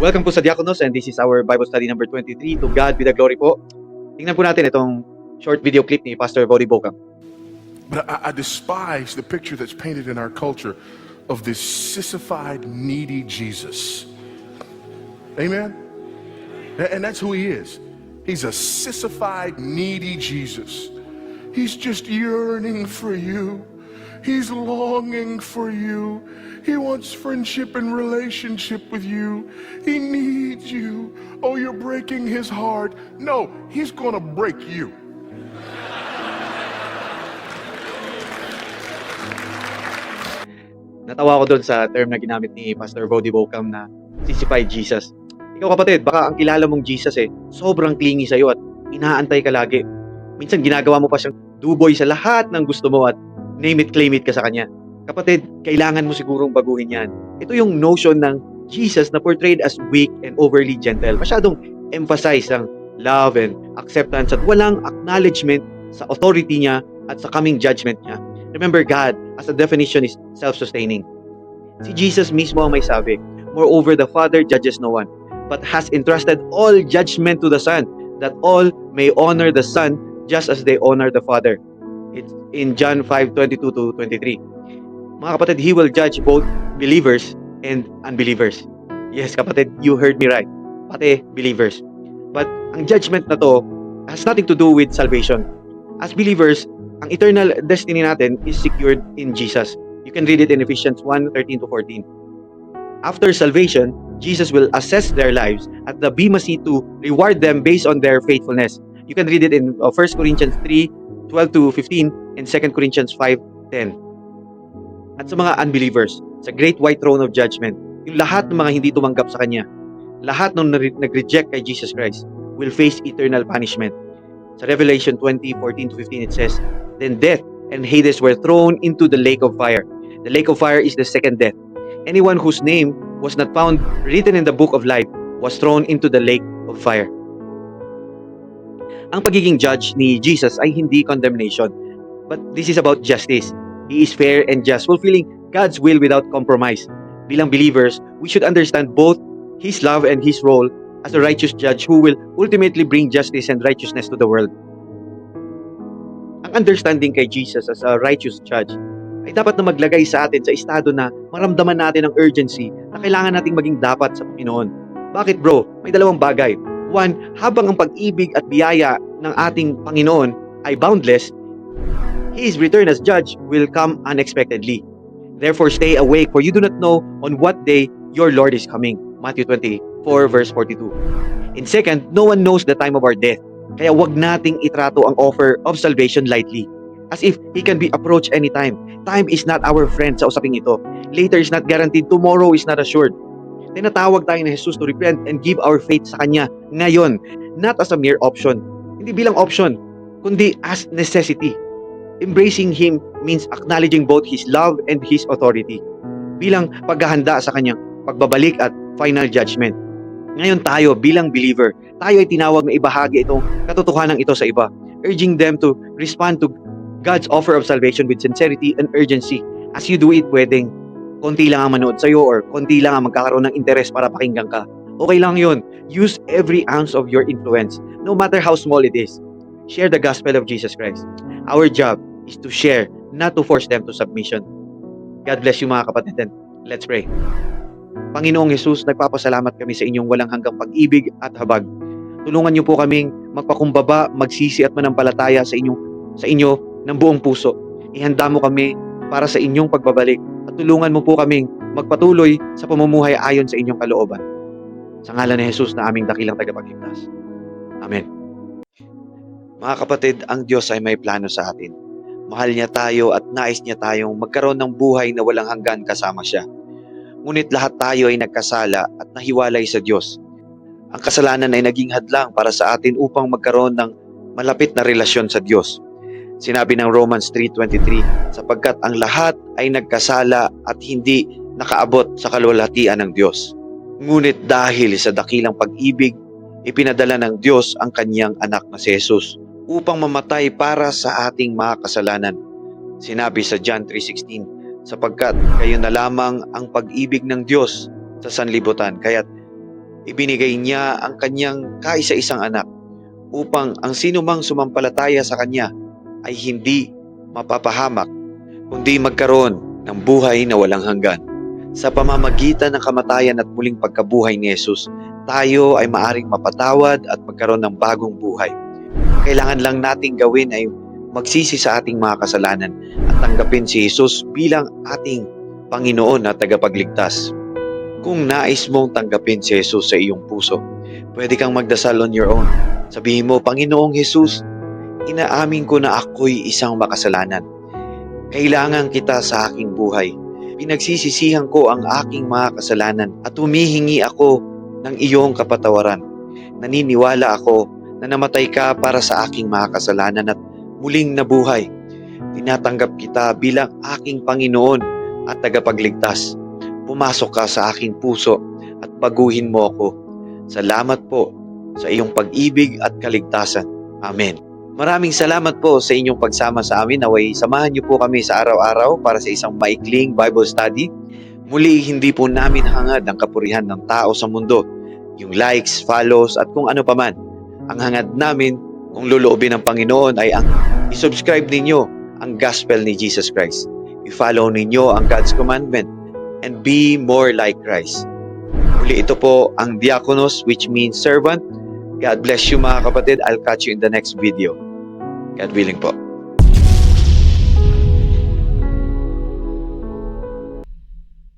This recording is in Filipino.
Welcome po sa Diakonos and this is our Bible study number 23. To God be the glory po. Tingnan po natin itong short video clip ni Pastor Body Bocam. But I, I despise the picture that's painted in our culture of this sissified, needy Jesus. Amen? And that's who he is. He's a sissified, needy Jesus. He's just yearning for you. He's longing for you. He wants friendship and relationship with you. He needs you. Oh, you're breaking his heart. No, he's going to break you. Natawa ko doon sa term na ginamit ni Pastor Body Bocam na sissified Jesus. Ikaw kapatid, baka ang kilala mong Jesus eh, sobrang clingy sa'yo at inaantay ka lagi. Minsan ginagawa mo pa siyang duboy sa lahat ng gusto mo at name it, claim it ka sa kanya. Kapatid, kailangan mo sigurong baguhin yan. Ito yung notion ng Jesus na portrayed as weak and overly gentle. Masyadong emphasize ang love and acceptance at walang acknowledgement sa authority niya at sa coming judgment niya. Remember, God, as a definition, is self-sustaining. Si Jesus mismo ang may sabi, Moreover, the Father judges no one, but has entrusted all judgment to the Son, that all may honor the Son just as they honor the Father. It's in John 5:22 to 23. Mga kapatid, He will judge both believers and unbelievers. Yes, kapatid, you heard me right. Pati believers. But ang judgment na to has nothing to do with salvation. As believers, ang eternal destiny natin is secured in Jesus. You can read it in Ephesians 1:13 to 14. After salvation, Jesus will assess their lives at the Bema seat to reward them based on their faithfulness. You can read it in uh, 1 Corinthians 3, 12 to 15 and 2 Corinthians 5, 10. At sa mga unbelievers, sa great white throne of judgment, yung lahat ng mga hindi tumanggap sa Kanya, lahat ng nag-reject kay Jesus Christ will face eternal punishment. Sa Revelation 20, 14 to 15, it says, Then death and Hades were thrown into the lake of fire. The lake of fire is the second death. Anyone whose name was not found written in the book of life was thrown into the lake of fire. Ang pagiging judge ni Jesus ay hindi condemnation, but this is about justice. He is fair and just, fulfilling God's will without compromise. Bilang believers, we should understand both His love and His role as a righteous judge who will ultimately bring justice and righteousness to the world. Ang understanding kay Jesus as a righteous judge ay dapat na maglagay sa atin sa estado na maramdaman natin ang urgency na kailangan nating maging dapat sa Panginoon. Bakit bro? May dalawang bagay. One, habang ang pag-ibig at biyaya ng ating Panginoon ay boundless, His return as judge will come unexpectedly. Therefore, stay awake, for you do not know on what day your Lord is coming. Matthew 24, verse 42. And second, no one knows the time of our death. Kaya wag nating itrato ang offer of salvation lightly. As if He can be approached anytime. Time is not our friend sa usaping ito. Later is not guaranteed. Tomorrow is not assured. Tinatawag tayo ni Jesus to repent and give our faith sa Kanya ngayon. Not as a mere option. Hindi bilang option, kundi as necessity. Embracing Him means acknowledging both His love and His authority. Bilang paghahanda sa Kanyang pagbabalik at final judgment. Ngayon tayo bilang believer, tayo ay tinawag na ibahagi itong katotohanan ito sa iba, urging them to respond to God's offer of salvation with sincerity and urgency. As you do it, pwedeng konti lang ang manood sa'yo or konti lang ang magkakaroon ng interes para pakinggan ka. Okay lang yun. Use every ounce of your influence, no matter how small it is. Share the gospel of Jesus Christ. Our job is to share, not to force them to submission. God bless you mga kapatid. and Let's pray. Panginoong Jesus, nagpapasalamat kami sa inyong walang hanggang pag-ibig at habag. Tulungan niyo po kaming magpakumbaba, magsisi at manampalataya sa inyong sa inyo ng buong puso. Ihanda mo kami para sa inyong pagbabalik at tulungan mo po kaming magpatuloy sa pamumuhay ayon sa inyong kalooban. Sa ngalan ni Jesus na aming dakilang tagapagligtas. Amen. Mga kapatid, ang Diyos ay may plano sa atin. Mahal niya tayo at nais niya tayong magkaroon ng buhay na walang hanggan kasama siya. Ngunit lahat tayo ay nagkasala at nahiwalay sa Diyos. Ang kasalanan ay naging hadlang para sa atin upang magkaroon ng malapit na relasyon sa Diyos. Sinabi ng Romans 3.23, sapagkat ang lahat ay nagkasala at hindi nakaabot sa kalwalhatian ng Diyos. Ngunit dahil sa dakilang pag-ibig, ipinadala ng Diyos ang kanyang anak na si Jesus upang mamatay para sa ating mga kasalanan. Sinabi sa John 3.16, sapagkat kayo na lamang ang pag-ibig ng Diyos sa sanlibutan, kaya't Ibinigay niya ang kanyang kaisa-isang anak upang ang sinumang sumampalataya sa kanya ay hindi mapapahamak kundi magkaroon ng buhay na walang hanggan. Sa pamamagitan ng kamatayan at muling pagkabuhay ni Jesus, tayo ay maaring mapatawad at magkaroon ng bagong buhay. Kailangan lang nating gawin ay magsisi sa ating mga kasalanan at tanggapin si Jesus bilang ating Panginoon at tagapagligtas. Kung nais mong tanggapin si Jesus sa iyong puso, pwede kang magdasal on your own. Sabihin mo, Panginoong Jesus, inaamin ko na ako'y isang makasalanan. Kailangan kita sa aking buhay. Pinagsisisihan ko ang aking mga kasalanan at humihingi ako ng iyong kapatawaran. Naniniwala ako na namatay ka para sa aking mga kasalanan at muling nabuhay. Tinatanggap kita bilang aking Panginoon at tagapagligtas. Pumasok ka sa aking puso at baguhin mo ako. Salamat po sa iyong pag-ibig at kaligtasan. Amen. Maraming salamat po sa inyong pagsama sa amin. Naway samahan niyo po kami sa araw-araw para sa isang maikling Bible study. Muli, hindi po namin hangad ang kapurihan ng tao sa mundo. Yung likes, follows, at kung ano paman. Ang hangad namin, kung luluobin ng Panginoon, ay ang isubscribe ninyo ang gospel ni Jesus Christ. I-follow ninyo ang God's commandment and be more like Christ. Muli ito po ang diakonos which means servant. God bless you mga kapatid. I'll catch you in the next video. God willing po.